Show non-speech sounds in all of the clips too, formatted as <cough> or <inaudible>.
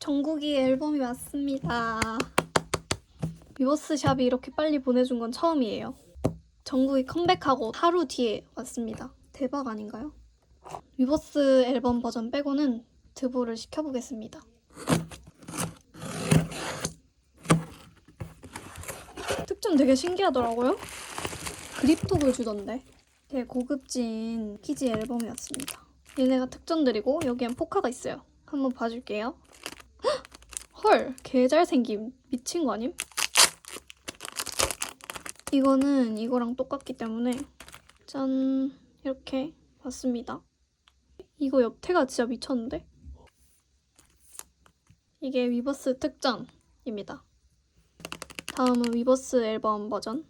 정국이 앨범이 왔습니다. 위버스 샵이 이렇게 빨리 보내준 건 처음이에요. 정국이 컴백하고 하루 뒤에 왔습니다. 대박 아닌가요? 위버스 앨범 버전 빼고는 드보를 시켜보겠습니다. 특전 되게 신기하더라고요. 그립톡을 주던데. 되게 고급진 키즈 앨범이었습니다. 얘네가 특전들이고 여기엔 포카가 있어요. 한번 봐줄게요. 헉! 헐, 개 잘생김. 미친 거 아님? 이거는 이거랑 똑같기 때문에 짠 이렇게 봤습니다. 이거 옆태가 진짜 미쳤는데? 이게 위버스 특전입니다. 다음은 위버스 앨범 버전.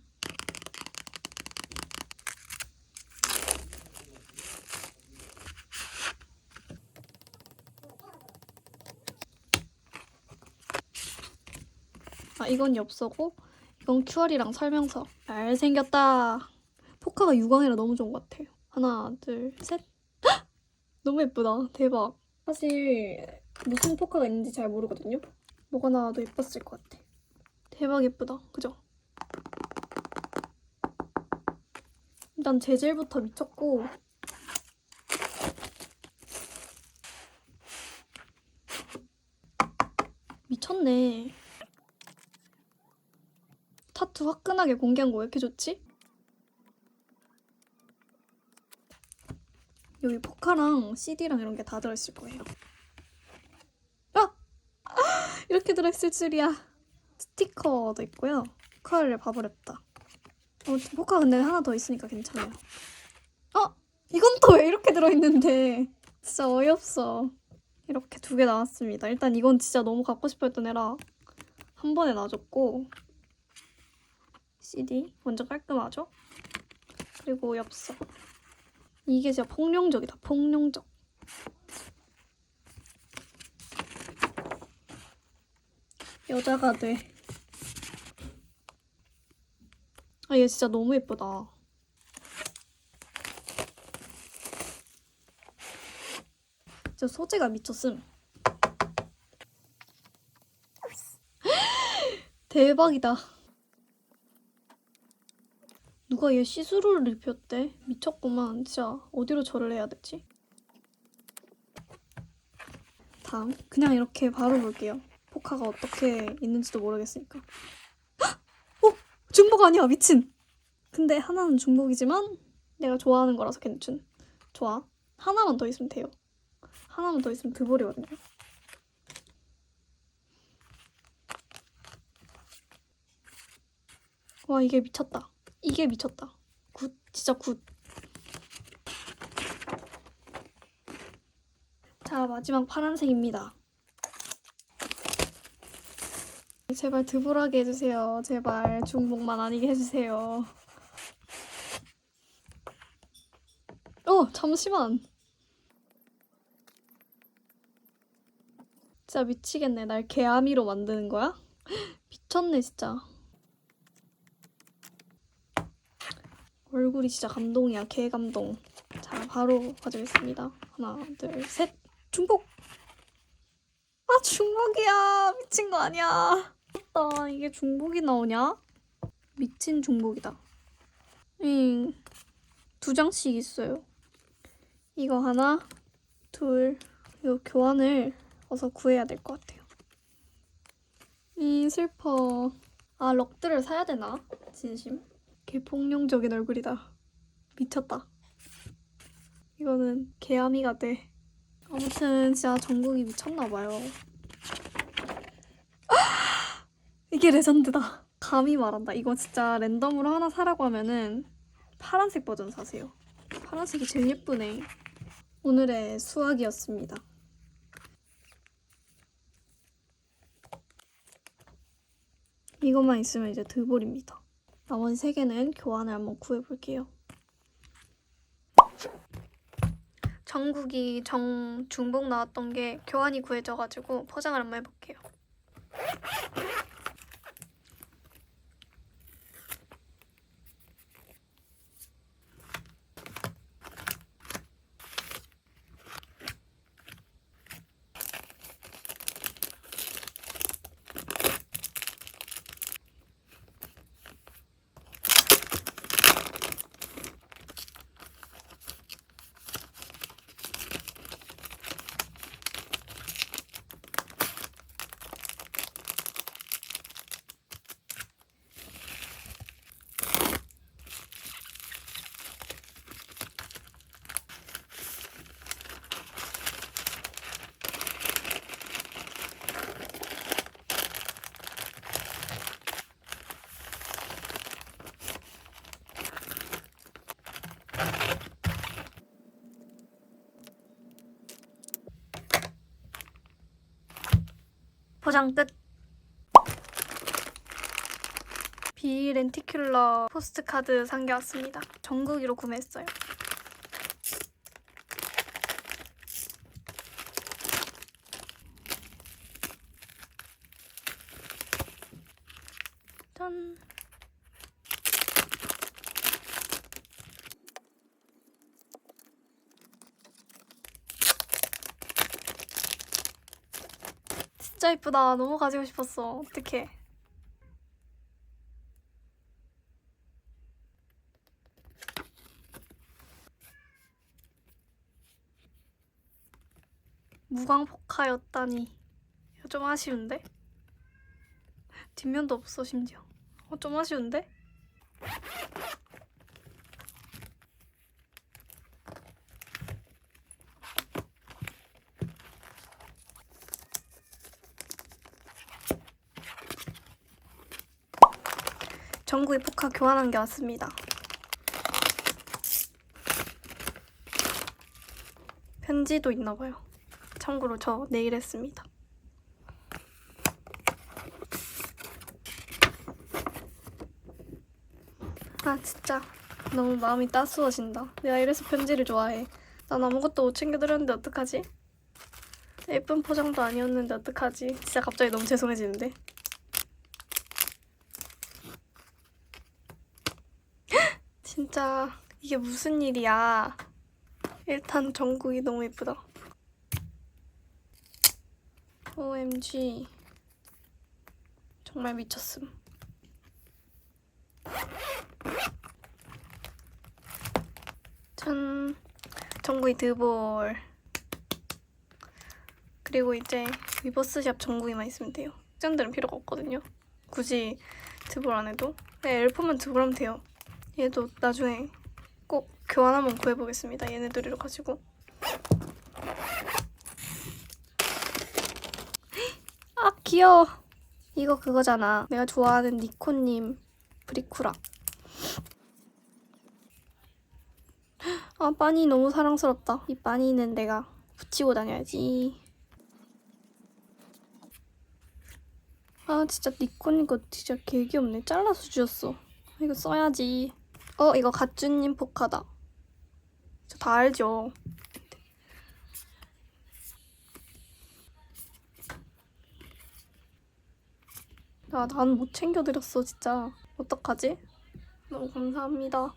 이건 엽서고, 이건 QR이랑 설명서. 잘생겼다. 포카가 유광이라 너무 좋은 것 같아요. 하나, 둘, 셋. 헉! 너무 예쁘다. 대박. 사실 무슨 포카가 있는지 잘 모르거든요. 뭐가 나와도 예뻤을 것 같아. 대박 예쁘다. 그죠? 일단 재질부터 미쳤고 미쳤네. 타투 화끈하게 공개한 거 왜 이렇게 좋지? 여기 포카랑 CD랑 이런 게 다 들어있을 거예요. 아! <gasps> 이렇게 들어있을 줄이야. 스티커도 있고요. 포카를 봐버렸다. 아무튼 포카 근데 하나 더 있으니까 괜찮아요. 어? 이건 또 왜 이렇게 들어있는데? 진짜 어이없어. 이렇게 두 개 나왔습니다. 일단 이건 진짜 너무 갖고 싶어 했던 애라 한 번에 놔줬고 CD 완전 깔끔하죠? 그리고 엽서 이게 진짜 폭룡적이다 폭룡적 여자가 돼. 아, 얘 진짜 너무 예쁘다. 진짜 소재가 미쳤음. <gasps> 대박이다. 누가 얘 시스루를 입혔대? 미쳤구만. 진짜 어디로 절을 해야 되지? 다음. 그냥 이렇게 바로 볼게요. 포카가 어떻게 있는지도 모르겠으니까. 헉! 어? 중복 아니야 미친 근데 하나는 중복이지만 내가 좋아하는 거라서 괜춘 좋아 하나만 더 있으면 돼요 하나만 더 있으면 드볼이거든요 와 이게 미쳤다 이게 미쳤다 굿 진짜 굿 자 마지막 파란색입니다 제발 드볼하게 해주세요. 제발 중복만 아니게 해주세요. 어 잠시만. 진짜 미치겠네. 날 개아미로 만드는 거야? <laughs> 미쳤네 진짜. 얼굴이 진짜 감동이야. 개 감동. 자 바로 가져오겠습니다. 하나 둘 셋. 중복. 아 중복이야. 미친 거 아니야. 나 이게 중복이 나오냐? 미친 중복이다. 응. 두 장씩 있어요. 이거 하나, 둘, 이거 교환을 어서 구해야 될 것 같아요. 이 슬퍼. 아 럭들을 사야 되나? 진심. 개 폭룡적인 얼굴이다. 미쳤다. 이거는 개아미가 돼. 아무튼 진짜 전국이 미쳤나 봐요. <gasps> 이게 레전드다. 감히 말한다. 이거 진짜 랜덤으로 하나 사라고 하면은 파란색 버전 사세요. 파란색이 제일 예쁘네. 오늘의 수학이었습니다. 이것만 있으면 이제 드볼입니다. 나머지 세 개는 교환을 한번 구해볼게요. 전국이 정 중복 나왔던 게 교환이 구해져가지고 포장을 한번 해볼게요. 포장 끝. 비 렌티큘러 포스트카드 산 게 왔습니다. 전국이로 구매했어요. 짠. 진짜 이쁘다. 너무 가지고 싶었어. 어떡해. 무광 포카였다니. 이거 좀 아쉬운데? 뒷면도 없어 심지어. 어, 좀 아쉬운데? 전국에 포카 교환한 게 왔습니다. 편지도 있나 봐요. 참고로 저 내일 했습니다. 아 진짜 너무 마음이 따스워진다. 내가 이래서 편지를 좋아해. 난 아무것도 못 챙겨드렸는데 어떡하지? 예쁜 포장도 아니었는데 어떡하지? 진짜 갑자기 너무 죄송해지는데. 진짜 이게 무슨 일이야. 일단 전국이 너무 예쁘다. OMG. 정말 미쳤음. 짠. 전국이 드볼. 그리고 이제 위버스샵 전국이만 있으면 돼요. 짠들은 필요가 없거든요. 굳이 드볼 안 해도. 네, 엘프만 드볼하면 돼요. 얘도 나중에 꼭 교환 한번 구해보겠습니다. 얘네들을 가지고. 아 귀여워. 이거 그거잖아. 내가 좋아하는 니코님 브리쿠라. 아 빠니 너무 사랑스럽다. 이 빠니는 내가 붙이고 다녀야지. 아 진짜 니코님 거 진짜 개 귀엽네. 잘라서 주셨어. 이거 써야지. 어 이거 갓주님 포카다. 저 다 알죠. 야, 난 못 챙겨드렸어, 진짜. 어떡하지? 너무 감사합니다.